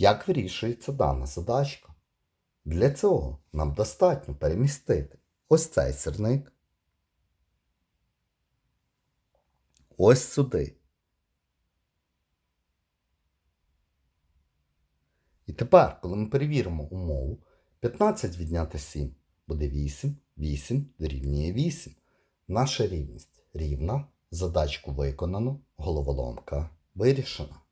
Як вирішується дана задачка? Для цього нам достатньо перемістити ось цей сірник, ось сюди. І тепер, коли ми перевіримо умову, 15 відняти 7 буде 8, 8 дорівнює 8. Наша рівність рівна, задачку виконано, головоломка вирішена.